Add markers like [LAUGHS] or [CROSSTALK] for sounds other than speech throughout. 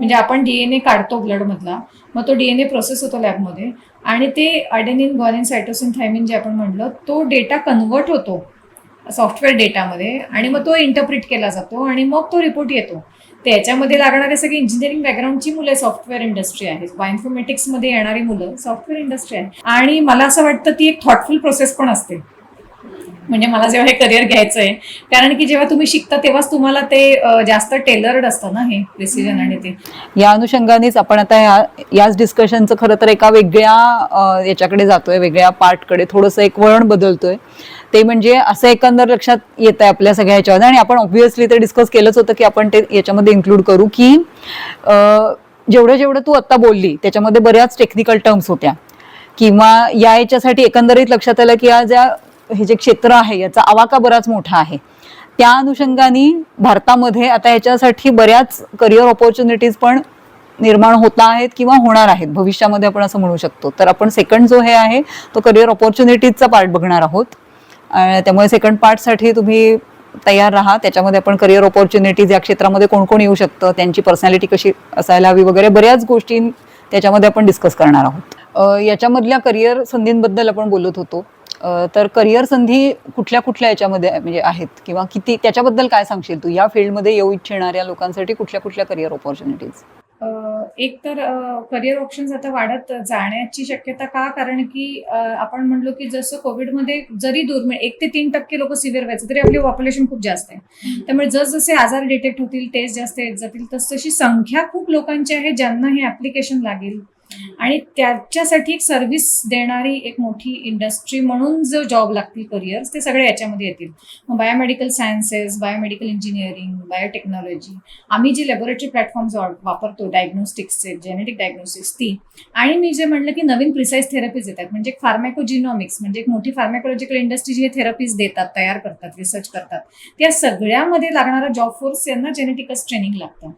म्हणजे आपण डीएनए काढतो ब्लडमधला मग तो डीएनए प्रोसेस होतो लॅबमध्ये आणि ते अडेनिन गॉनिन सायटोसिन थायमिन जे आपण म्हटलं तो डेटा कन्वर्ट होतो सॉफ्टवेअर डेटामध्ये आणि मग तो इंटरप्रिट केला जातो आणि मग तो रिपोर्ट येतो. त्याच्यामध्ये लागणारे सगळी इंजिनिअरिंग बॅकग्राऊंडची मुलं सॉफ्टवेअर इंडस्ट्री आहे. बायोइन्फॉर्मेटिक्समध्ये येणारी मुलं सॉफ्टवेअर इंडस्ट्री आहे. आणि मला असं वाटतं ती एक थॉटफुल प्रोसेस पण असते. म्हणजे मला जेव्हा हे करिअर घ्यायचं आहे कारण की जेव्हा तुम्ही शिकता तेव्हाच तुम्हाला ते जास्त टेलर्ड असतं ना हे प्रिसिजन आणि ते. या अनुषंगानेच आपण आता या याच डिस्कशनचं खरं तर एका वेगळ्या याच्याकडे जातोय वेगळ्या पार्टकडे थोडंसं एक वळण बदलतोय. ते म्हणजे असं एकंदर लक्षात येत आहे आपल्या सगळ्या ह्याच्यामध्ये आणि आपण ऑब्व्हियसली ते डिस्कस केलंच होतं की आपण ते याच्यामध्ये इन्क्लूड करू की जेवढं जेवढं तू आता बोलली त्याच्यामध्ये बऱ्याच टेक्निकल टर्म्स होत्या. किंवा या याच्यासाठी एकंदरीत लक्षात आलं की आज ज्या हे जे क्षेत्र आहे याचा आवाका बराच मोठा आहे. त्या अनुषंगाने भारतामध्ये आता याच्यासाठी बऱ्याच करिअर ऑपॉर्च्युनिटीज पण निर्माण होत आहेत किंवा होणार आहेत. भविष्यामध्ये आपण असं म्हणू शकतो. तर आपण सेकंड जो हे आहे तो करिअर ऑपॉर्च्युनिटीजचा पार्ट बघणार आहोत. त्यामुळे सेकंड पार्टसाठी तुम्ही तयार राहा. त्याच्यामध्ये आपण करिअर ऑपॉर्च्युनिटीज या क्षेत्रामध्ये कोण कोण येऊ शकतं त्यांची पर्सनॅलिटी कशी असायला हवी वगैरे बऱ्याच गोष्टी त्याच्यामध्ये आपण डिस्कस करणार आहोत. याच्यामधल्या करिअर संधींबद्दल आपण बोलत होतो. तर करिअर संधी कुठल्या कुठल्या याच्यामध्ये म्हणजे आहेत? किंवा किती त्याच्याबद्दल काय सांगशील तू? या फील्डमध्ये येऊ इच्छिणाऱ्या लोकांसाठी कुठल्या कुठल्या करिअर ऑपॉर्च्युनिटीज एक तर करिअर ऑप्शन्स आता वाढत जाण्याची शक्यता का? कारण की आपण म्हणलो की जसं कोविडमध्ये जरी दुर्मिळ एक ते तीन टक्के लोक सिव्हिअर व्हायचे तरी आपली पॉप्युलेशन खूप जास्त आहे. त्यामुळे जसजसे आजार डिटेक्ट होतील टेस्ट जास्त येत जातील तस तशी संख्या खूप लोकांची आहे ज्यांना हे ऍप्लिकेशन लागेल. आणि त्याच्यासाठी एक सर्व्हिस देणारी एक मोठी इंडस्ट्री म्हणून जो जॉब लागतील करिअर्स ते सगळे याच्यामध्ये येतील. मग biomedical sciences biomedical engineering biotechnology आम्ही जे लॅबोरेटरी प्लॅटफॉर्म्स वापरतो डायग्नोस्टिक्सचे जेनेटिक डायग्नोस्टिक्स ती. आणि मी जे म्हणलं की नवीन प्रिसाईज थेरपीज येतात म्हणजे फार्मॅकोजिनॉमिक्स म्हणजे एक मोठी फार्मॅकोलॉजिकल इंडस्ट्री जी थेरपीज देतात तयार करतात रिसर्च करतात त्या सगळ्यामध्ये लागणारा जॉब फोर्स यांना जेनेटिकच ट्रेनिंग लागतं.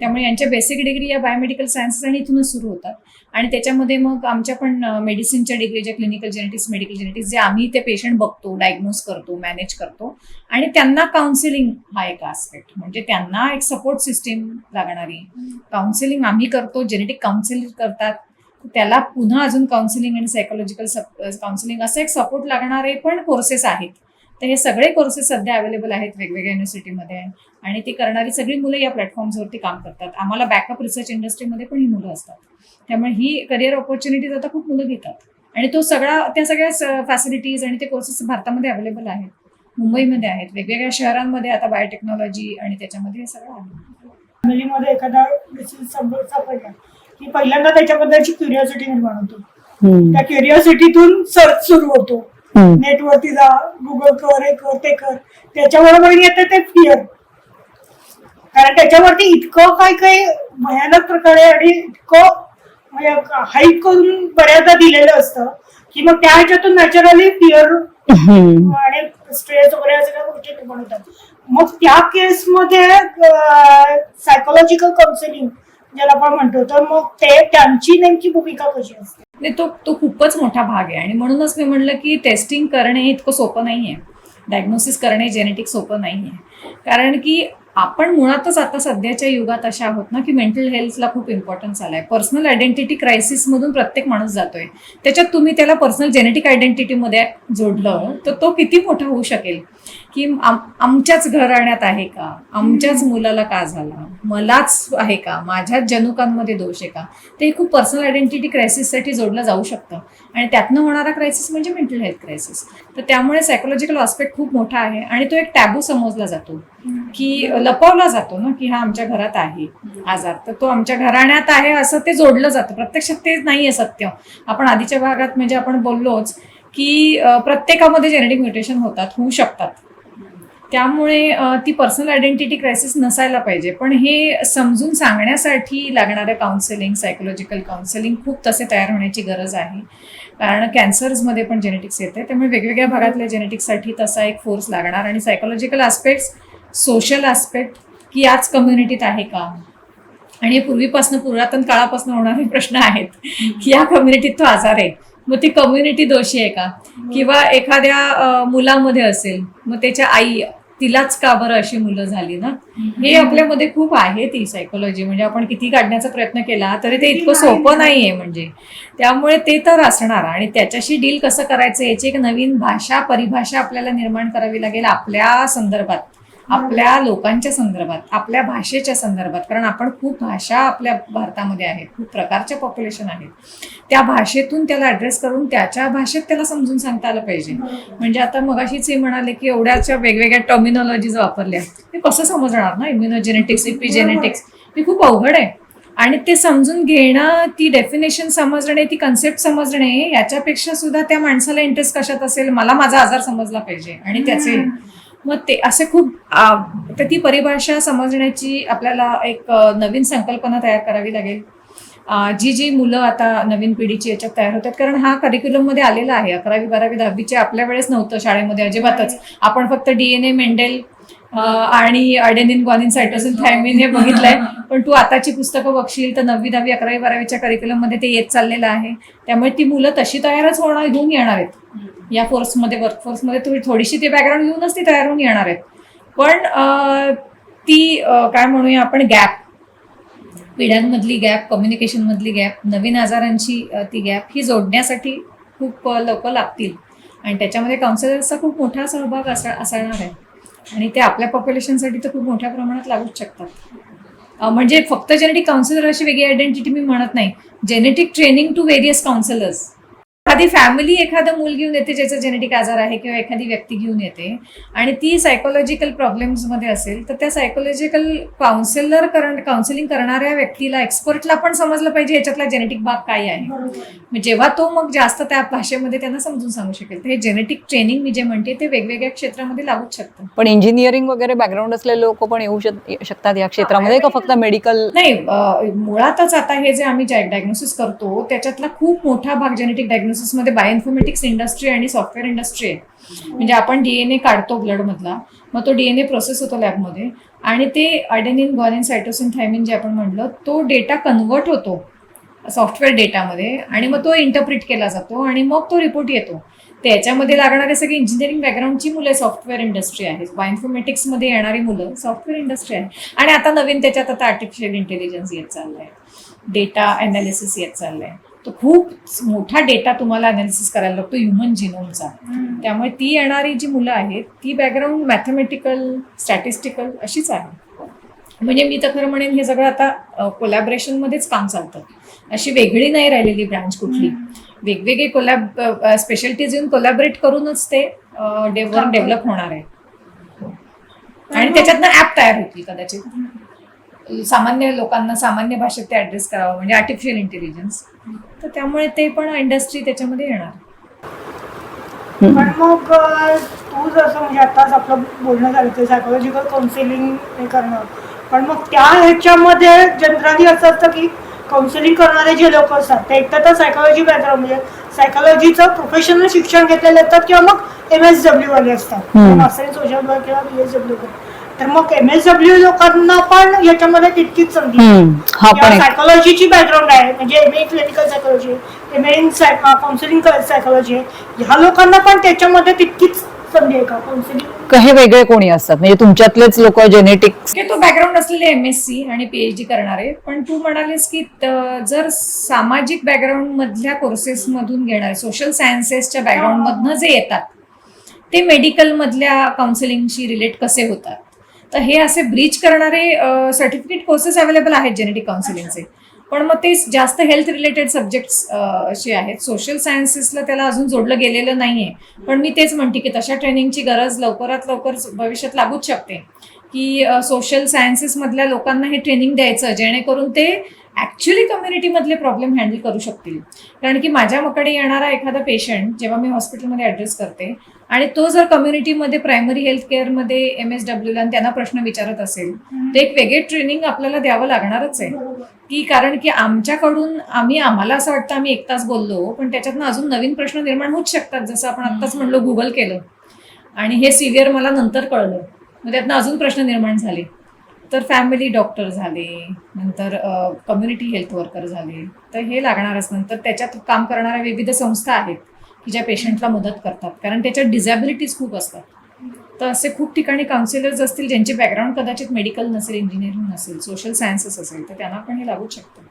त्यामुळे यांच्या बेसिक डिग्री या बायोमेडिकल सायन्सेस आणि इथूनच सुरू होतात. आणि त्याच्यामध्ये मग आमच्या पण मेडिसिनच्या डिग्री ज्या क्लिनिकल जेनेटिक्स मेडिकल जेनेटिक्स जे आम्ही ते पेशंट बघतो डायग्नोज करतो मॅनेज करतो. आणि त्यांना काउन्सिलिंग हा एक आस्पेक्ट म्हणजे त्यांना एक सपोर्ट सिस्टीम लागणारी काउन्सिलिंग आम्ही करतो. जेनेटिक काउन्सिलिंग करतात. त्याला पुन्हा अजून काउन्सिलिंग आणि सायकोलॉजिकल काउन्सिलिंग असं एक सपोर्ट लागणारे पण कोर्सेस आहेत. तर हे सगळे कोर्सेस सध्या अवेलेबल आहेत वेगवेगळ्या युनिव्हर्सिटीमध्ये आणि ती करणारी सगळी मुलं या प्लॅटफॉर्म्सवरती काम करतात. आम्हाला बॅकअप रिसर्च इंडस्ट्रीमध्ये पण ही मुलं असतात. त्यामुळे ही करिअर ऑपॉर्च्युनिटीज आता खूप मुलं घेतात. आणि तो सगळा त्या सगळ्या फॅसिलिटीज आणि ते कोर्सेस भारतामध्ये अवेलेबल आहेत. मुंबईमध्ये आहेत. वेगवेगळ्या शहरांमध्ये आता बायोटेक्नॉलॉजी आणि त्याच्यामध्ये हे सगळं आहे. फॅमिलीमध्ये एखादा सापडला की पहिल्यांदा त्याच्याबद्दलची क्युरिओसिटी निर्माण होतो. त्या क्युरिओसिटीतून सर्च सुरू होतो. नेटवरती जा गुगल कर हे कर ते कर. त्याच्याबरोबर येते ते फिअर कारण त्याच्यावरती इतकं काय काय भयानक प्रकारे आणि इतकं म्हणजे हाईट करून बऱ्याचदा दिलेलं असतं की मग त्या ह्याच्यातून नॅचरली फिअर आणि स्ट्रेस वगैरे या सगळ्या गोष्टी निर्माण होतात मग त्या केसमध्ये सायकोलॉजिकल काउन्सिलिंग ज्याला आपण म्हणतो तर मग ते त्यांची नेमकी भूमिका कशी असते? नाही तो तो खूपच मोठा भाग आहे. आणि म्हणूनच मी म्हणलं की टेस्टिंग करणे हे इतकं सोपं नाही आहे डायग्नोसिस करणे जेनेटिक सोपं नाही आहे कारण की आपण मुळातच आता सध्याच्या युगात अशा आहोत ना की मेंटल हेल्थला खूप इम्पॉर्टन्स आलाय. पर्सनल आयडेंटिटी क्रायसिसमधून प्रत्येक माणूस जातोय. त्याच्यात तुम्ही त्याला पर्सनल जेनेटिक आयडेंटिटीमध्ये जोडलं तर तो किती मोठा होऊ शकेल? की आम आमच्याच घराण्यात आहे का? आमच्याच मुलाला का झाला? मलाच आहे का? माझ्याच जनुकांमध्ये दोष आहे का? ते खूप पर्सनल आयडेंटिटी क्रायसिससाठी जोडलं जाऊ शकतं. आणि त्यातनं होणारा क्रायसिस म्हणजे मेंटल हेल्थ क्रायसिस तर त्यामुळे सायकोलॉजिकल ऑस्पेक्ट खूप मोठा आहे आणि तो एक टॅबू समजला जातो. की लपवला जातो ना की हा आमच्या घरात आहे आजार. तर तो आमच्या घराण्यात आहे असं ते जोडलं जातं. प्रत्यक्षात ते नाही आहे सत्य. आपण आधीच्या भागात म्हणजे आपण बोललोच की प्रत्येकामध्ये जेनेटिक म्युटेशन होतात होऊ शकतात. त्यामुळे ती पर्सनल आयडेंटिटी क्रायसिस नसायला पाहिजे. पण हे समजून सांगण्यासाठी लागणारं काउन्सिलिंग सायकोलॉजिकल काउन्सिलिंग खूप तसे तयार होण्याची गरज आहे. कारण कॅन्सर्समध्ये पण जेनेटिक्स येते. त्यामुळे वेगवेगळ्या भागातल्या जेनेटिक्ससाठी तसा एक फोर्स लागणार. आणि सायकोलॉजिकल आस्पेक्ट्स सोशल आस्पेक्ट की याच कम्युनिटीत आहे का? आणि हे पूर्वीपासून पुरातन काळापासून होणारे प्रश्न आहेत की या कम्युनिटीत तो आजार आहे. मग ती कम्युनिटी दोषी आहे का? किंवा एखाद्या मुलामध्ये असेल मग त्याच्या आई तिलाच का बरं अशी मुलं झाली ना? हे आपल्यामध्ये खूप आहे ती सायकोलॉजी म्हणजे आपण किती काढण्याचा प्रयत्न केला तरी ते इतकं सोपं नाहीये म्हणजे. त्यामुळे ते तर असणार आणि त्याच्याशी डील कसं करायचं याची एक नवीन भाषा परिभाषा आपल्याला निर्माण करावी लागेल आपल्या संदर्भात. आपल्या लोकांच्या संदर्भात आपल्या भाषेच्या संदर्भात कारण आपण खूप भाषा आपल्या भारतामध्ये आहेत खूप प्रकारच्या पॉप्युलेशन आहेत. त्या भाषेतून त्याला ॲड्रेस करून त्याच्या भाषेत त्याला समजून सांगता आलं पाहिजे. म्हणजे आता मगाशीच हे म्हणाले की एवढ्याच्या वेगवेगळ्या टर्मिनॉलॉजीज वापरल्या. ते कसं समजणार ना? इम्युनोजेनेटिक्स इपिजेनेटिक्स हे खूप अवघड आहे. आणि ते समजून घेणं ती डेफिनेशन समजणे ती कन्सेप्ट समजणे याच्यापेक्षा सुद्धा त्या माणसाला इंटरेस्ट कशात असेल? मला माझा आजार समजला पाहिजे. आणि त्याचे मग ते असे खूप तर ती परिभाषा समजण्याची आपल्याला एक नवीन संकल्पना तयार करावी लागेल. जी जी मुलं आता नवीन पिढीची याच्यात तयार होतात कारण हा करिक्युलममध्ये आलेला आहे. अकरावी बारावी दहावीचे आपल्या वेळेस नव्हतं शाळेमध्ये अजिबातच. आपण फक्त डीएनए मेंडेल आणि अडेनिन ग्वानिन सायटोसिन थायमिन हे बघितलंय. पण तू आताची पुस्तकं बघशील तर नववी दहावी अकरावी बारावीच्या करिक्युलममध्ये ते येत चाललेलं आहे. त्यामुळे ती मुलं तशी तयारच होणार घेऊन येणार आहेत. या फोर्समध्ये वर्कफोर्समध्ये थोडी थोडीशी ते बॅकग्राऊंड घेऊनच ती तयार होऊन येणार आहेत. पण ती काय म्हणूया आपण गॅप पिढ्यांमधली गॅप कम्युनिकेशनमधली गॅप नवीन आजारांची ती गॅप ही जोडण्यासाठी खूप लोक लागतील. आणि त्याच्यामध्ये काउन्सिलर्सचा खूप मोठा सहभाग असणार आहे. आणि ते आपल्या पॉप्युलेशनसाठी तर खूप मोठ्या प्रमाणात लागूच शकतात. म्हणजे फक्त जेनेटिक काउन्सिलर अशी वेगळी आयडेंटिटी मी म्हणत नाही. Genetic training to various counsellors एखादी फॅमिली एखादं मूल घेऊन येते ज्याचं जेनेटिक आजार आहे किंवा एखादी व्यक्ती घेऊन येते आणि ती सायकोलॉजिकल प्रॉब्लेम्समध्ये असेल तर त्या सायकोलॉजिकल काउन्सिलर करण काउन्सिलिंग करणाऱ्या व्यक्तीला एक्सपर्टला पण समजलं पाहिजे याच्यातला जेनेटिक भाग काय आहे. जेव्हा तो मग जास्त त्या भाषेमध्ये त्यांना समजून सांगू शकेल. तर हे जेनेटिक ट्रेनिंग मी जे म्हणते ते वेगवेगळ्या क्षेत्रामध्ये लागूच शकतं. पण इंजिनिअरिंग वगैरे बॅकग्राऊंड असलेले लोक पण येऊ शक- शकतात या क्षेत्रामध्ये का फक्त मेडिकल नाही मुळातच आता हे जे आम्ही डायग्नोसिस करतो त्याच्यातला खूप मोठा भाग जेनेटिक डायग्नोसिस मध्ये बायोइन्फॉर्मेटिक्स इंडस्ट्री आणि सॉफ्टवेअर इंडस्ट्री आहे. म्हणजे आपण डीएनए काढतो ब्लड मधला मग तो डीएनए प्रोसेस होतो लॅबमध्ये आणि ते अडेनिन ग्वानिन सायटोसिन थायमिन जे आपण म्हटलं तो डेटा कन्वर्ट होतो सॉफ्टवेअर डेटामध्ये आणि मग तो इंटरप्रिट केला जातो आणि मग तो रिपोर्ट येतो. त्याच्यामध्ये लागणारे सगळे इंजिनिअरिंग बॅकग्राऊंडची मुलं सॉफ्टवेअर इंडस्ट्री आहे. बायोइन्फॉर्मेटिक्समध्ये येणारी मुलं सॉफ्टवेअर इंडस्ट्री आहे. आणि आता नवीन त्याच्यात आता आर्टिफिशियल इंटेलिजन्स येत चाललंय. डेटा अनालिसिस येत चाललंय. तो खूप मोठा डेटा तुम्हाला अनालिसिस करायला लागतो ह्युमन जिनोमचा त्यामुळे ती येणारी जी मुलं आहेत ती बॅकग्राऊंड मॅथमॅटिकल स्टॅटिस्टिकल अशीच आहे म्हणजे मी तर खरं म्हणेन हे सगळं आता कोलॅबरेशनमध्येच काम चालतं. अशी वेगळी नाही राहिलेली ब्रांच कुठली. वेगवेगळे कोलॅब स्पेशालिटीज येऊन कोलॅबरेट करूनच ते डेव्हलप डेव्हलप होणार आहे. आणि त्याच्यातनं ऍप तयार होतील कदाचित. सामान्य लोकांना सामान्य भाषेत ते ऍड्रेस करावं म्हणजे आर्टिफिशियल इंटेलिजन्स तर त्यामुळे ते पण इंडस्ट्री त्याच्यामध्ये येणार. पण मग तू जसं म्हणजे आताच आपलं बोलणं झालं ते सायकोलॉजिकल काउन्सिलिंग हे करणं. पण मग त्या ह्याच्यामध्ये जनरली असं असतं की काउन्सिलिंग करणारे जे लोक असतात ते एकतर तर सायकोलॉजी बॅकग्राऊंड म्हणजे सायकोलॉजीचं प्रोफेशनल शिक्षण घेतलेले असतात किंवा मग एम एस डब्ल्यू वाले असतात. इन सोशल वर्क किंवा बी एस डब्ल्यू तर मग एम एस डब्ल्यू लोकांना पण याच्यामध्ये तितकीच संधी आहे. हा पण एक. सायकोलॉजीची बॅकग्राऊंड आहे. म्हणजे M A clinical psychology M A in counselling psychology ह्या लोकांना पण त्याच्यामध्ये तितकीच संधी आहे का काउन्सिलिंग क- हे वेगळे कोणी असतात? म्हणजे तुमच्यातलेच लोक जेनेटिक्स की तो बॅकग्राऊंड असलेले एम एस सी आणि पीएचडी करणारे. पण तू म्हणालीस की त- जर सामाजिक बॅकग्राऊंड मधल्या कोर्सेस मधून घेणारे सोशल सायन्सेसच्या बॅकग्राऊंड मधनं जे येतात ते मेडिकल मधल्या काउन्सिलिंगशी रिलेट कसे होतात? तर हे असे ब्रीच करणारे सर्टिफिकेट कोर्सेस अवेलेबल आहेत जेनेटिक काउन्सिलिंगचे पण मग ते जास्त हेल्थ रिलेटेड सब्जेक्ट्स असे आहेत. सोशल सायन्सेसला त्याला अजून जोडलं गेलेलं नाही आहे पण मी तेच म्हणते की तशा ट्रेनिंगची गरज लवकरात लवकर भविष्यात लागूच शकते. की सोशल सायन्सेसमधल्या लोकांना हे ट्रेनिंग द्यायचं जेणेकरून ते ऍक्च्युली कम्युनिटीमधले प्रॉब्लेम हँडल करू शकतील. कारण की माझ्याकडे येणारा एखादा पेशंट जेव्हा मी हॉस्पिटलमध्ये ॲड्रेस करते आणि तो जर कम्युनिटीमध्ये प्रायमरी हेल्थ केअरमध्ये एम एस डब्ल्यूला आणि त्यांना प्रश्न विचारत असेल तर एक वेगळे ट्रेनिंग आपल्याला द्यावं लागणारच आहे. की कारण की आमच्याकडून आम्ही आम्हाला असं वाटतं आम्ही एक तास बोललो पण त्याच्यातनं अजून नवीन प्रश्न निर्माण होऊच शकतात जसं आपण आत्ताच म्हणलो गुगल केलं. आणि हे सिव्हिअर मला नंतर कळलं. मग त्यातनं अजून प्रश्न निर्माण झाले. तर फॅमिली डॉक्टर झाले नंतर कम्युनिटी हेल्थ वर्कर झाले. तर हे लागणारच नंतर त्याच्यात काम करणाऱ्या विविध संस्था आहेत की ज्या पेशंटला मदत करतात. कारण त्याच्यात डिझॅबिलिटीज खूप असतात. तर असे खूप ठिकाणी काउन्सिलर्स असतील ज्यांचे बॅकग्राऊंड कदाचित मेडिकल नसेल इंजिनिअरिंग नसेल सोशल सायन्सेस असेल तर त्यांना पण हे लागूच शकतं.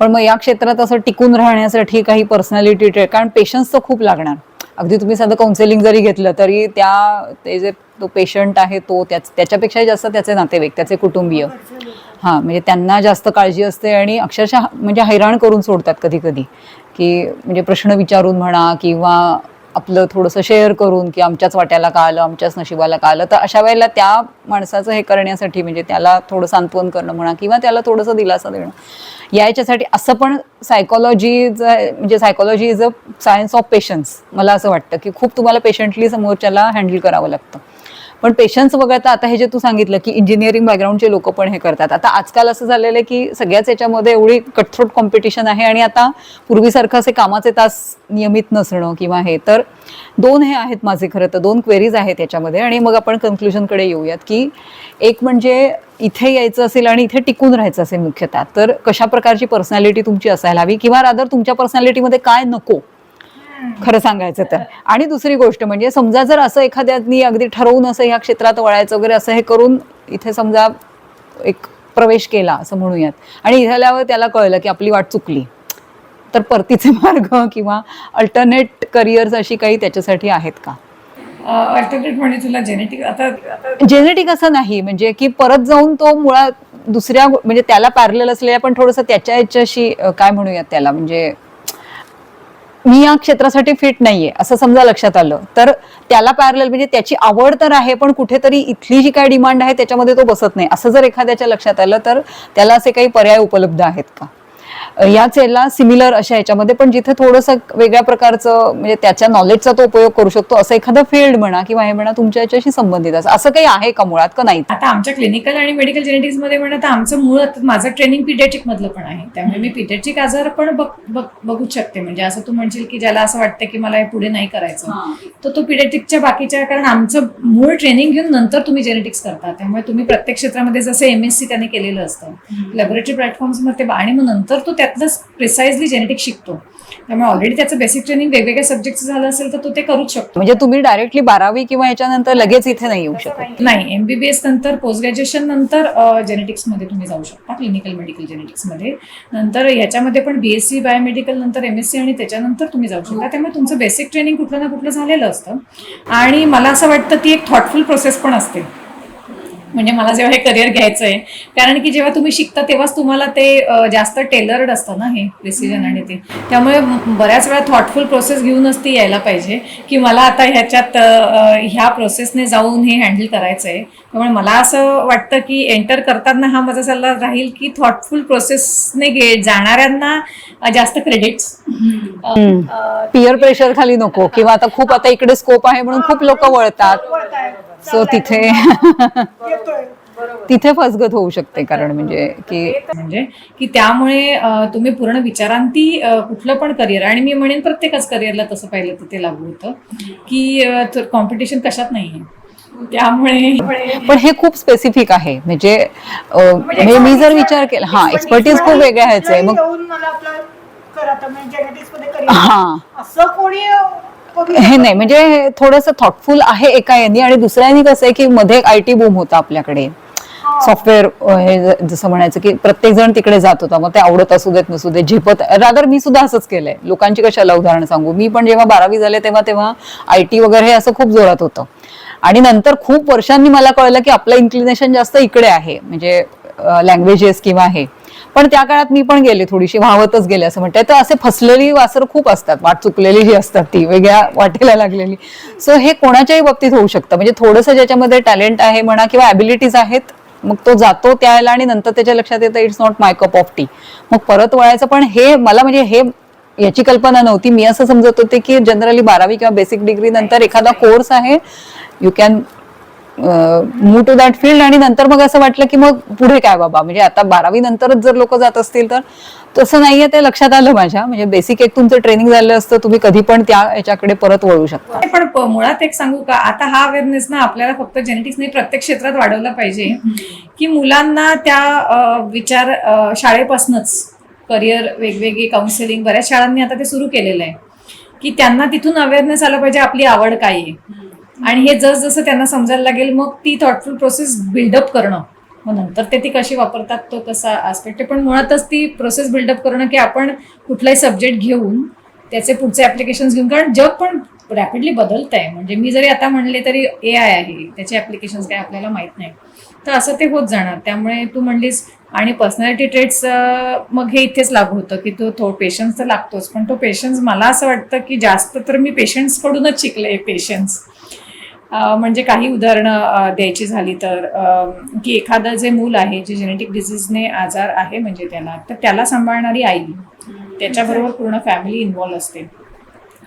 पण मग या क्षेत्रात असं टिकून राहण्यासाठी काही पर्सनॅलिटी ट्रेट कारण पेशन्स तर खूप लागणार. अगदी तुम्ही साधं काउन्सिलिंग जरी घेतलं तरी त्या ते जे तो पेशंट आहे तो त्याच त्याच्यापेक्षाही जास्त त्याचे नातेवाईक त्याचे कुटुंबीय. हां म्हणजे त्यांना जास्त काळजी असते आणि अक्षरशः म्हणजे हैराण करून सोडतात कधी कधी की म्हणजे प्रश्न विचारून म्हणा किंवा आपलं थोडंसं शेअर करून की आमच्याच वाट्याला का आलं आमच्याच नशिबाला का आलं. तर अशा वेळेला त्या माणसाचं हे करण्यासाठी म्हणजे त्याला थोडं सांत्वन करणं म्हणा किंवा त्याला थोडंसं दिलासा देणं. या याच्यासाठी असं पण सायकोलॉजी म्हणजे psychology is a science of patience मला असं वाटतं की खूप तुम्हाला पेशंटली समोरच्याला हँडल करावं लागतं. पण पेशन्स वगळता आता हे जे तू सांगितलं की इंजिनिअरिंग बॅकग्राऊंडचे लोक पण हे करतात. आता आजकाल असं झालेलं आहे की सगळ्याच याच्यामध्ये एवढी कटथ्रोट कॉम्पिटिशन आहे आणि आता पूर्वीसारखं असे कामाचे तास नियमित नसणं किंवा हे तर दोन हे आहेत माझे खरं तर दोन क्वेरीज आहेत याच्यामध्ये आणि मग आपण कन्क्लुजनकडे येऊयात की एक म्हणजे इथे यायचं असेल आणि इथे टिकून राहायचं असेल मुख्यतः तर कशा प्रकारची पर्सनॅलिटी तुमची असायला हवी किंवा रादर तुमच्या पर्सनॅलिटीमध्ये काय नको खरं सांगायचं तर. आणि दुसरी गोष्ट म्हणजे समजा जर असं एखाद्यानी अगदी ठरवून असं ह्या क्षेत्रात वळायचं वगैरे असं हे करून इथे समजा एक प्रवेश केला असं म्हणूयात. आणि इथे आल्यावर त्याला कळलं की आपली वाट चुकली. तर परतीचे [LAUGHS] मार्ग किंवा अल्टरनेट करिअर्स अशी काही त्याच्यासाठी आहेत का? अल्टरनेट म्हणजे तुला जेनेटिक आता जेनेटिक असं नाही. म्हणजे की परत जाऊन तो मुळात दुसऱ्या म्हणजे त्याला पॅरलेल असलेल्या पण थोडंसं त्याच्या याच्याशी काय म्हणूयात त्याला? म्हणजे मी या क्षेत्रासाठी फिट नाहीये असं समजा लक्षात आलं. तर त्याला पॅरल म्हणजे त्याची आवड तर आहे पण कुठेतरी इथली जी काय डिमांड आहे त्याच्यामध्ये तो बसत नाही. असं जर एखाद्याच्या लक्षात आलं तर त्याला असे काही पर्याय उपलब्ध आहेत का? याच याला सिमिलर अशा याच्यामध्ये पण जिथे थोडंसं वेगळ्या प्रकारचं म्हणजे त्याच्या नॉलेजचा तो उपयोग करू शकतो असं एखादं फील्ड म्हणा किंवा हे म्हणा तुमच्या याच्याशी संबंधित असं. असं काही आहे का मुळात का नाही? आता आमच्या क्लिनिकल आणि मेडिकल जेनेटिक्समध्ये म्हणत तर आमचं मूळ आता माझं ट्रेनिंग पिडियाट्रिक मधलं पण आहे. त्यामुळे मी पिडियाट्रिक आजार पण बघ बघ- बघूच शकते. म्हणजे असं तू म्हणशील की ज्याला असं वाटतं की मला हे पुढे नाही करायचं. तर तो पिडियाट्रिकच्या बाकीच्या कारण आमचं मूळ ट्रेनिंग घेऊन नंतर तुम्ही जेनेटिक्स करता. त्यामुळे तुम्ही प्रत्येक क्षेत्रामध्ये जसं एम एस सी त्याने केलेलं असतं. लॅबोरेटरी प्लॅटफॉर्म्समध्ये आणि मग नंतर तो त्यातलं प्रिसाइजली जेनेटिक्स शिकतो. त्यामुळे ऑलरेडी त्याचं बेसिक ट्रेनिंग वेगवेगळ्या सब्जेक्ट झालं असेल तर तो ते करूच शकतो. म्हणजे तुम्ही डायरेक्टली बारावी किंवा याच्यानंतर लगेच इथे नाही येऊ शकत. नाही. एमबीबीएस नंतर पोस्ट ग्रॅज्युएशन नंतर जेनेटिक्समध्ये तुम्ही जाऊ शकता. क्लिनिकल मेडिकल जेनेटिक्समध्ये. नंतर ह्याच्यामध्ये पण बीएससी बायोमेडिकल नंतर एमएससी आणि त्याच्यानंतर तुम्ही जाऊ शकता. त्यामुळे तुमचं बेसिक ट्रेनिंग कुठलं ना कुठलं झालेलं असतं. आणि मला असं वाटतं ती एक थॉटफुल प्रोसेस पण असते. म्हणजे मला जेव्हा हे करिअर घ्यायचं आहे कारण की जेव्हा तुम्ही शिकता तेव्हाच तुम्हाला ते जास्त टेलर्ड असतं ना हे प्रिसिजन आणि ते. त्यामुळे बऱ्याच वेळा थॉटफुल प्रोसेस घेऊनच ती यायला पाहिजे की मला आता ह्याच्यात ह्या प्रोसेसने जाऊन हे हँडल करायचं आहे त्यामुळे मला असं वाटतं की एंटर करताना हा माझा सल्ला राहील की थॉटफुल प्रोसेसने गे जाणाऱ्यांना जास्त क्रेडिट्स पिअर प्रेशर खाली नको किंवा आता खूप आता इकडे स्कोप आहे म्हणून खूप लोक वळतात. सो तिथे [LAUGHS] तिथे फसगत होऊ शकते कारण म्हणजे की म्हणजे की त्यामुळे तुम्ही पूर्ण विचारांती कुठलं पण करिअर आणि मी म्हणेन प्रत्येकच करिअरला तसं पाहिलं तर ते लागू होतं की कॉम्पिटिशन कशात नाहीये. त्यामुळे पण हे खूप स्पेसिफिक आहे. म्हणजे अं, म्हणजे मी जर विचार केला हा एक्सपर्टीज खूप वेगळ्या ह्याचं आहे. मग म्हणजे हा. असं कोणी हे नाही म्हणजे थोडंसं थॉटफुल आहे एका यांनी आणि दुसऱ्या यांनी कसं आहे की मध्ये आय टी बूम होता आपल्याकडे. सॉफ्टवेअर हे जसं म्हणायचं की प्रत्येक जण तिकडे जात होता मग ते आवडत असू देत नसू देत झेपत. रादर मी सुद्धा असंच केलंय. लोकांची कशाला उदाहरण सांगू? मी पण जेव्हा बारावी झाले तेव्हा तेव्हा आय टी वगैरे हे असं खूप जोरात होतं. आणि नंतर खूप वर्षांनी मला कळलं की आपलं इन्क्लिनेशन जास्त इकडे आहे. म्हणजे लँग्वेजेस किंवा हे. पण त्या काळात मी पण गेले थोडीशी वाहवतच गेले असं म्हणतात. तर असे फसलेली वासर खूप असतात वाट चुकलेली जी असतात ती वेगळ्या वाटेला लागलेली. सो हे कोणाच्याही बाबतीत होऊ शकतं. म्हणजे थोडंसं ज्याच्यामध्ये टॅलेंट आहे म्हणा किंवा ॲबिलिटीज आहेत मग तो जातो त्याला आणि नंतर त्याच्या लक्षात येतं it's not my cup of tea मग परत वळायचं पण हे मला म्हणजे हे याची कल्पना नव्हती. मी असं समजत होते की जनरली बारावी किंवा बेसिक डिग्री नंतर एखादा कोर्स आहे you can move to that field आणि नंतर मग असं वाटलं की मग पुढे काय बाबा? म्हणजे आता बारावी नंतरच जर लोक जात असतील तर तसं नाहीये ते लक्षात आलं माझ्या. म्हणजे बेसिक एक तुमचं ट्रेनिंग झालं असतं तुम्ही कधी पण त्या याच्याकडे परत वळू शकता. पण मुळात एक सांगू का? आता हा अवेअरनेस ना आपल्याला फक्त जेनेटिक्स नाही प्रत्येक क्षेत्रात वाढवला पाहिजे. की मुलांना त्या विचार शाळेपासूनच करिअर वेगवेगळी काउन्सिलिंग बऱ्याच शाळांनी आता ते सुरू केलेलं आहे. की त्यांना तिथून अवेअरनेस आलं पाहिजे आपली आवड काय आहे? आणि हे जसजसं त्यांना समजायला लागेल मग ती थॉटफुल प्रोसेस बिल्डअप करणं. मग नंतर ते ती कशी वापरतात तो कसा आस्पेक्ट आहे. पण मुळातच ती प्रोसेस बिल्डअप करणं की आपण कुठलाही सब्जेक्ट घेऊन त्याचे पुढचे ॲप्लिकेशन्स घेऊन कारण जग पण रॅपिडली बदलत आहे म्हणजे मी जरी आता म्हणले तरी ए आय आहे त्याचे ॲप्लिकेशन्स काय आपल्याला माहीत नाही. तर असं ते होत जाणार. त्यामुळे तू म्हणलीस आणि पर्सनॅलिटी ट्रेट्स मग हे इथेच लागू होतं की तो थो पेशन्स तर लागतोच. पण तो पेशन्स मला असं वाटतं की जास्त तर मी पेशंट्सकडूनच शिकले पेशन्स म्हणजे काही उदाहरणं द्यायची झाली तर की एखादं जे मूल आहे जे जेनेटिक डिझीजने आजार आहे म्हणजे त्याला तर त्याला सांभाळणारी आई त्याच्याबरोबर पूर्ण फॅमिली इन्व्हॉल्व असते.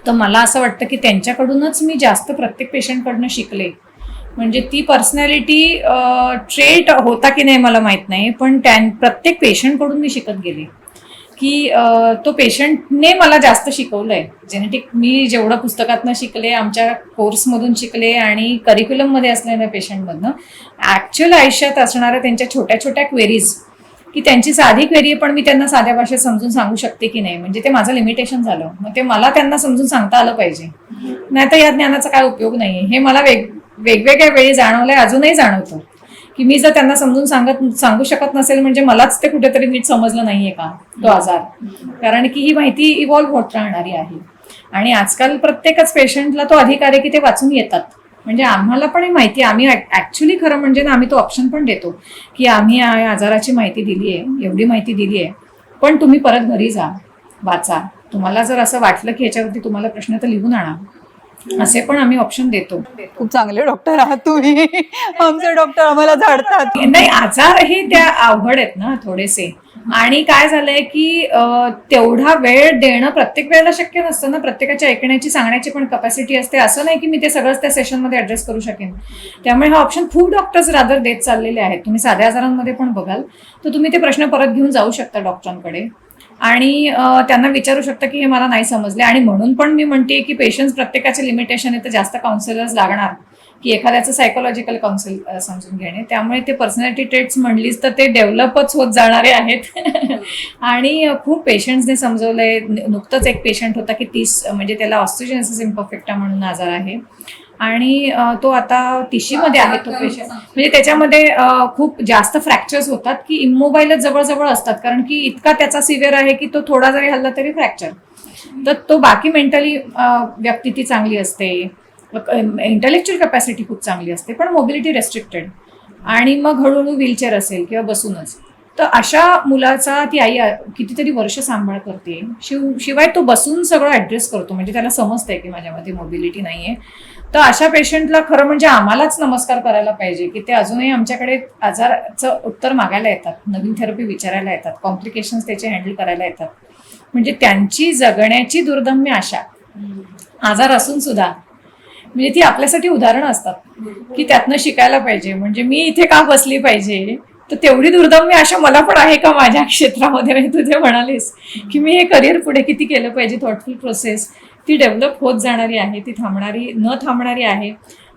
तर मला असं वाटतं की त्यांच्याकडूनच मी जास्त प्रत्येक पेशंटकडनं शिकले. म्हणजे ती पर्सनॅलिटी ट्रेट होता की नाही मला माहीत नाही पण त्या प्रत्येक पेशंटकडून मी शिकत गेले. की तो पेशंटने मला जास्त शिकवलंय. जेनेटिक मी जेवढं पुस्तकातनं शिकले आमच्या कोर्समधून शिकले आणि करिक्युलममध्ये असलेल्या पेशंटमधनं ॲक्च्युअल आयुष्यात असणाऱ्या त्यांच्या छोट्या छोट्या क्वेरीज की त्यांची साधी क्वेरी पण मी त्यांना साध्या भाषेत समजून सांगू शकते की नाही? म्हणजे ते माझं लिमिटेशन झालं. मग ते मला त्यांना समजून सांगता आलं पाहिजे. नाही तर या ज्ञानाचा काय उपयोग नाही हे मला वेग वेगवेगळ्या वेळी जाणवलंय अजूनही जाणवतं. की मी जर त्यांना समजून सांगत सांगू शकत नसेल म्हणजे मलाच ते कुठेतरी नीट समजलं नाहीये का? तो आजार. कारण की ही माहिती इव्हॉल्व्ह होत राहणारी आहे. आणि आजकाल प्रत्येकच पेशंटला तो अधिकार आहे की ते वाचून येतात. म्हणजे आम्हाला पण ही माहिती आम्ही ऍक्च्युली खरं म्हणजे ना आम्ही तो ऑप्शन पण देतो. की आम्ही आजाराची माहिती दिली आहे एवढी माहिती दिली आहे पण तुम्ही परत घरी जा वाचा. तुम्हाला जर असं वाटलं की ह्याच्यावरती तुम्हाला प्रश्न तर लिहून आणा. असे पण आम्ही ऑप्शन देतो. खूप चांगले डॉक्टर आहात तुम्ही. आमचे डॉक्टर आम्हाला झाडतात. नाही आजार हे त्या अवघड आहेत ना थोडेसे. आणि काय झालंय की तेवढा वेळ देणं प्रत्येक वेळेला शक्य नसतं ना. प्रत्येकाची ऐकण्याची सांगण्याची पण कपॅसिटी असते. असं नाही की मी ते सगळंच त्या सेशनमध्ये ऍड्रेस करू शकेन. त्यामुळे हा ऑप्शन खूप डॉक्टर्स रादर देत चाललेले आहेत. तुम्ही साध्या आजारांमध्ये पण बघाल. तर तुम्ही ते प्रश्न परत घेऊन जाऊ शकता डॉक्टरांकडे आणि त्यांना विचारू शकता की हे मला नाही समजले. आणि म्हणून पण मी म्हणते की पेशन्स प्रत्येकाचे लिमिटेशन आहे तर जास्त काउन्सिलर्स लागणार की एखाद्याचं सायकोलॉजिकल काउन्सिल समजून घेणे. त्यामुळे ते पर्सनॅलिटी ट्रेट्स म्हणलीच तर ते डेव्हलपच होत जाणारे आहेत. [LAUGHS] आणि खूप पेशंट्सने समजवलंय. नुकतंच एक पेशंट होता की तीस म्हणजे त्याला ऑस्ट्रोजेनेसिस इम्परफेक्टा म्हणून आजार आहे. आणि तो आता तिशीमध्ये आहे तो पेशंट म्हणजे त्याच्यामध्ये खूप जास्त फ्रॅक्चर्स होतात की इमोबाईलच जवळजवळ असतात. कारण की इतका त्याचा सिव्हिअर आहे की तो थोडा जरी हल्ला तरी फ्रॅक्चर तर तो बाकी मेंटली व्यक्ती ती चांगली असते. इंटलेक्च्युअल कॅपॅसिटी खूप चांगली असते पण मोबिलिटी रेस्ट्रिक्टेड आणि मग हळूहळू व्हीलचेअर असेल किंवा बसूनच. तर अशा मुलाचा ती आई कितीतरी वर्ष सांभाळ करते. शिव शिवाय तो बसून सगळं ऍड्रेस करतो. म्हणजे त्याला समजतंय की माझ्यामध्ये मोबिलिटी नाहीये. तर अशा पेशंटला खरं म्हणजे आम्हालाच नमस्कार करायला पाहिजे की ते अजूनही आमच्याकडे आजाराचं उत्तर मागायला येतात नवीन थेरपी विचारायला येतात कॉम्प्लिकेशन्स त्याचे हँडल करायला येतात. म्हणजे त्यांची जगण्याची दुर्दम्य आशा आजार असून सुद्धा म्हणजे ती आपल्यासाठी उदाहरणं असतात की त्यातनं शिकायला पाहिजे. म्हणजे मी इथे का बसली पाहिजे? तर तेवढी दुर्दम्य आशा मला पण आहे का माझ्या क्षेत्रामध्ये? आणि तू जे म्हणालीस की मी हे करिअर पुढे किती केलं पाहिजे थॉटफुल प्रोसेस ती डेव्हलप होत जाणारी आहे ती थांबणारी न थांबणारी आहे.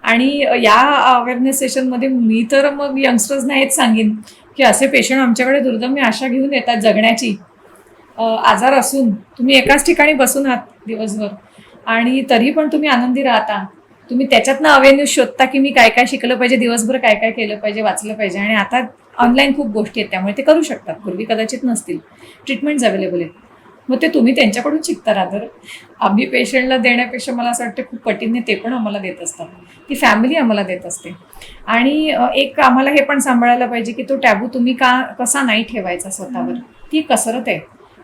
आणि या अवेअरनेस सेशनमध्ये मी तर मग यंगस्टर्सना हेच सांगेन की असे पेशंट आमच्याकडे दुर्दम्य आशा घेऊन येतात जगण्याची. आजार असून तुम्ही एकाच ठिकाणी बसून आहात दिवसभर. आणि तरी पण तुम्ही आनंदी राहता. तुम्ही त्याच्यातनं अवेन्यू शोधता की मी काय काय शिकलं पाहिजे दिवसभर काय काय केलं पाहिजे वाचलं पाहिजे. आणि आता ऑनलाईन खूप गोष्टी आहेत त्यामुळे ते करू शकतात. पूर्वी कदाचित नसतील. ट्रीटमेंट्स अवेलेबल आहेत. मग ते तुम्ही त्यांच्याकडून शिकता रादर आम्ही पेशंटला देण्यापेक्षा मला असं वाटतं खूप पटीने ते पण आम्हाला देत असतात. ती फॅमिली आम्हाला देत असते. आणि एक आम्हाला हे पण सांभाळायला पाहिजे की तो टॅबू तुम्ही का कसा नाही ठेवायचा स्वतःवर? ती कसरत आहे.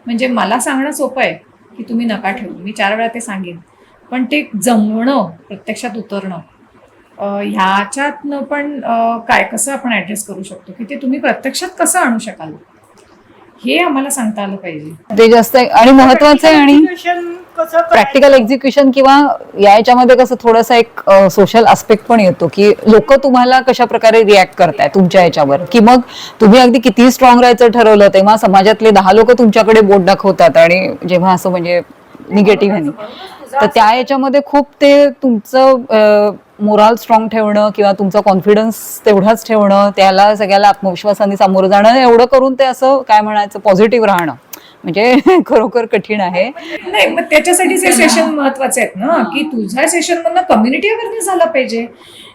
म्हणजे मला सांगणं सोपं आहे की तुम्ही नका ठेवू. मी चार वेळा ते सांगेन. पण ते जमवणं प्रत्यक्षात उतरणं ह्याच्यातनं पण काय कसं आपण ॲड्रेस करू शकतो? की ते तुम्ही प्रत्यक्षात कसं आणू शकाल? हे आम्हाला सांगता आलं पाहिजे ते जास्त. आणि महत्वाचं आहे आणि? प्रॅक्टिकल एक्झिक्युशन किंवा याच्यामध्ये कसं थोडासा एक सोशल आस्पेक्ट पण येतो की लोक तुम्हाला कशा प्रकारे रिॲक्ट करताय तुमच्या याच्यावर की मग तुम्ही अगदी किती स्ट्रॉंग राहायचं ठरवलं तेव्हा समाजातले दहा लोक तुमच्याकडे बोट दाखवतात आणि जेव्हा असं म्हणजे निगेटिव्ह तर त्या याच्यामध्ये खूप ते तुमचं मोराल स्ट्रॉंग ठेवणं किंवा तुमचा कॉन्फिडन्स तेवढाच ठेवणं त्याला सगळ्याला आत्मविश्वासाने सामोरं जाणं एवढं करून ते असं काय म्हणायचं पॉझिटिव्ह राहणं. म्हणजे [LAUGHS] खरोखर कठीण आहे. नाही मग त्याच्यासाठी सेशन महत्त्वाचे आहेत ना की तुझ्या सेशन मधनं कम्युनिटी अवेअरनेस झाला पाहिजे.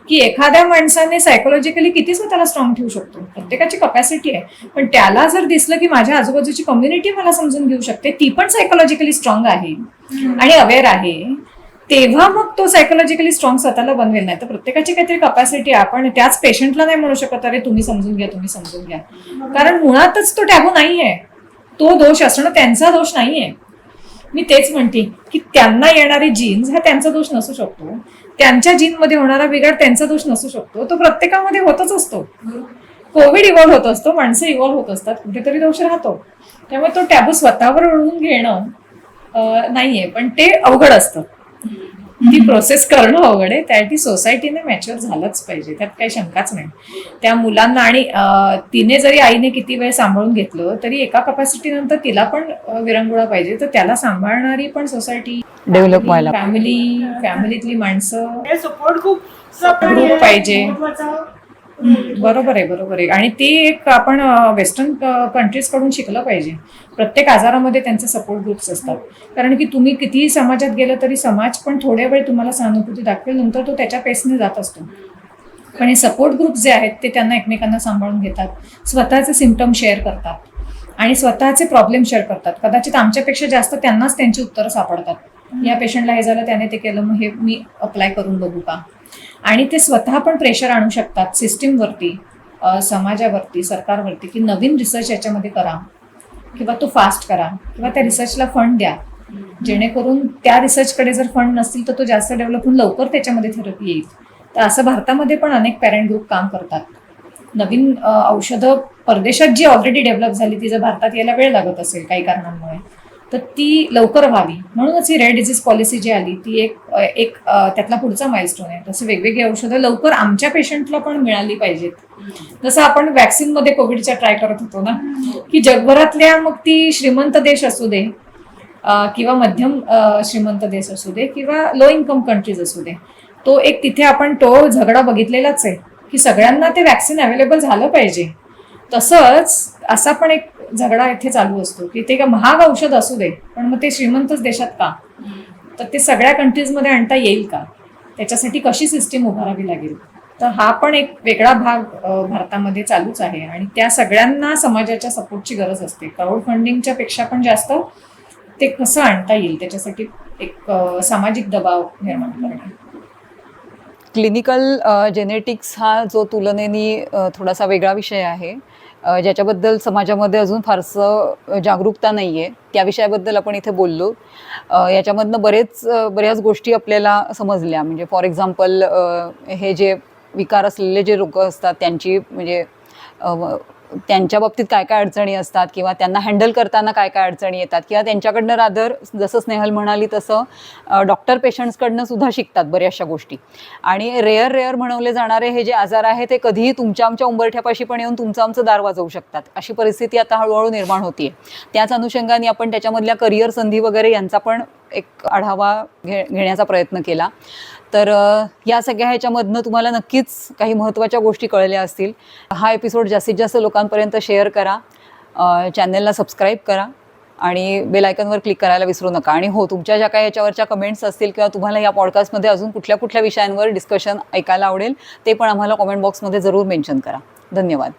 की एखाद्या माणसाने सायकोलॉजिकली किती स्वतःला स्ट्रॉंग ठेवू शकतो? प्रत्येकाची कपॅसिटी आहे. पण त्याला जर दिसलं की माझ्या आजूबाजूची कम्युनिटी मला समजून घेऊ शकते ती पण सायकोलॉजिकली स्ट्रॉंग आहे. आणि अवेअर आहे. तेव्हा मग तो सायकोलॉजिकली स्ट्रॉंग स्वतःला बनवेल नाही. तर प्रत्येकाची काहीतरी कपॅसिटी आहे. आपण त्याच पेशंटला नाही म्हणू शकत अरे तुम्ही समजून घ्या तुम्ही समजून घ्या. कारण मुळातच तो टॅबू नाहीये. तो दोष असणं त्यांचा दोष नाहीये. मी तेच म्हणते की त्यांना येणारे जीन्स हा त्यांचा दोष नसू शकतो. त्यांच्या जीनमध्ये होणारा बिघाड त्यांचा दोष नसू शकतो. तो प्रत्येकामध्ये होतच असतो. कोविड इव्हॉल्व्ह होत असतो. माणसं इव्हॉल्व्ह होत असतात. कुठेतरी दोष राहतो. त्यामुळे तो टॅबू स्वतःवर ओढून घेणं नाहीये. पण ते अवघड असतं. ती प्रोसेस करणं अवघड आहे. त्यासाठी सोसायटीने मॅच्युअर झालंच पाहिजे. त्यात काही शंकाच नाही. त्या मुलांना आणि तिने जरी आईने किती वेळ सांभाळून घेतलं तरी एका कपॅसिटीनंतर तिला पण विरंगुळा पाहिजे. तर त्याला सांभाळणारी पण सोसायटी Develop व्हायला फॅमिली फॅमिलीतली माणसं हे सपोर्ट खूप Group पाहिजे. बरोबर आहे बरोबर आहे. आणि ते एक आपण वेस्टर्न कंट्रीजकडून शिकलं पाहिजे. प्रत्येक आजारामध्ये त्यांचे सपोर्ट ग्रुप्स असतात. कारण की तुम्ही कितीही समाजात गेलं तरी समाज पण थोड्या वेळ तुम्हाला सहानुभूती दाखवेल नंतर तो त्याच्या पेसने जात असतो. पण हे सपोर्ट ग्रुप जे आहेत ते त्यांना एकमेकांना सांभाळून घेतात. स्वतःचे सिमटम शेअर करतात. आणि स्वतःचे प्रॉब्लेम शेअर करतात. कदाचित आमच्यापेक्षा जास्त त्यांनाच त्यांची उत्तरं सापडतात. या पेशंटला हे झालं त्याने ते केलं मग हे मी अप्लाय करून बघू का? आणि ते स्वतः पण प्रेशर आणू शकतात सिस्टीमवरती समाजावरती सरकारवरती की नवीन रिसर्च याच्यामध्ये करा. किंवा तो फास्ट करा. किंवा त्या रिसर्चला फंड द्या. जेणेकरून त्या रिसर्चकडे जर फंड नसतील तर तो जास्त डेव्हलप होऊन लवकर त्याच्यामध्ये थेरपी येईल. तर असं भारतामध्ये पण अनेक पॅरेंट ग्रुप काम करतात. नवीन औषधं परदेशात जी ऑलरेडी डेव्हलप झाली ती जर भारतात यायला वेळ लागत असेल काही कारणांमुळे तर ती लवकर व्हावी. म्हणूनच ही रेड डिझीज पॉलिसी जी आली ती एक एक त्यातला पुढचा माइलस्टोन आहे. तसे वेगवेगळी औषधं लवकर आमच्या पेशंटला पण मिळाली पाहिजेत. जसं आपण वॅक्सिनमध्ये कोविडच्या ट्राय करत होतो ना की जगभरातल्या मग ती श्रीमंत देश असू दे किंवा मध्यम श्रीमंत देश असू दे किंवा लो इन्कम कंट्रीज असू दे तो एक तिथे आपण तो झगडा बघितलेलाच आहे की सगळ्यांना ते वॅक्सिन अवेलेबल झालं पाहिजे. तसंच असा पण एक झगडा इथे चालू असतो की ते का महाग औषध असू दे पण मग ते श्रीमंतच देशात का? तर ते सगळ्या कंट्रीजमध्ये आणता येईल का? त्याच्यासाठी कशी सिस्टीम उभारावी लागेल? तर हा पण एक वेगळा भाग भारतामध्ये चालूच आहे आणि त्या सगळ्यांना समाजाच्या सपोर्टची गरज असते. क्राऊड फंडिंगच्या पेक्षा पण जास्त ते कसं आणता येईल? त्याच्यासाठी एक सामाजिक दबाव निर्माण करणे. क्लिनिकल जेनेटिक्स हा जो तुलनेनी थोडासा वेगळा विषय आहे. ज्याच्याबद्दल समाजामध्ये अजून फारसं जागरूकता नाही आहे त्या विषयाबद्दल आपण इथे बोललो. याच्यामधनं बरेच बऱ्याच गोष्टी आपल्याला समजल्या. म्हणजे फॉर एक्झाम्पल हे जे विकार असलेले जे लोक असतात त्यांची म्हणजे त्यांच्या बाबतीत काय काय अडचणी असतात किंवा त्यांना हँडल करताना काय काय अडचणी येतात किंवा त्यांच्याकडनं रादर जसं स्नेहल म्हणाली तसं डॉक्टर पेशंट्सकडनं सुद्धा शिकतात बऱ्याचशा गोष्टी. आणि रेअर रेअर म्हणवले जाणारे हे जे आजार आहे ते कधीही तुमच्या आमच्या उंबरठ्यापाशी पण येऊन तुमचं आमचं दार वाजवू शकतात. अशी परिस्थिती आता हळूहळू निर्माण होतीये. त्याच अनुषंगाने आपण त्याच्यामधल्या करिअर संधी वगैरे यांचा पण एक आढावा घे घेण्याचा प्रयत्न केला. तर या सगळ्या ह्याच्यामधनं तुम्हाला नक्कीच काही महत्त्वाच्या गोष्टी कळल्या असतील. हा एपिसोड जास्तीत जास्त लोकांपर्यंत शेअर करा. चॅनलला सबस्क्राईब करा आणि बेलायकनवर क्लिक करायला विसरू नका. आणि हो तुमच्या ज्या काही याच्यावरच्या कमेंट्स असतील किंवा तुम्हाला या पॉडकास्टमध्ये अजून कुठल्या कुठल्या विषयांवर डिस्कशन ऐकायला आवडेल ते पण आम्हाला कॉमेंट बॉक्समध्ये जरूर मेन्शन करा. धन्यवाद.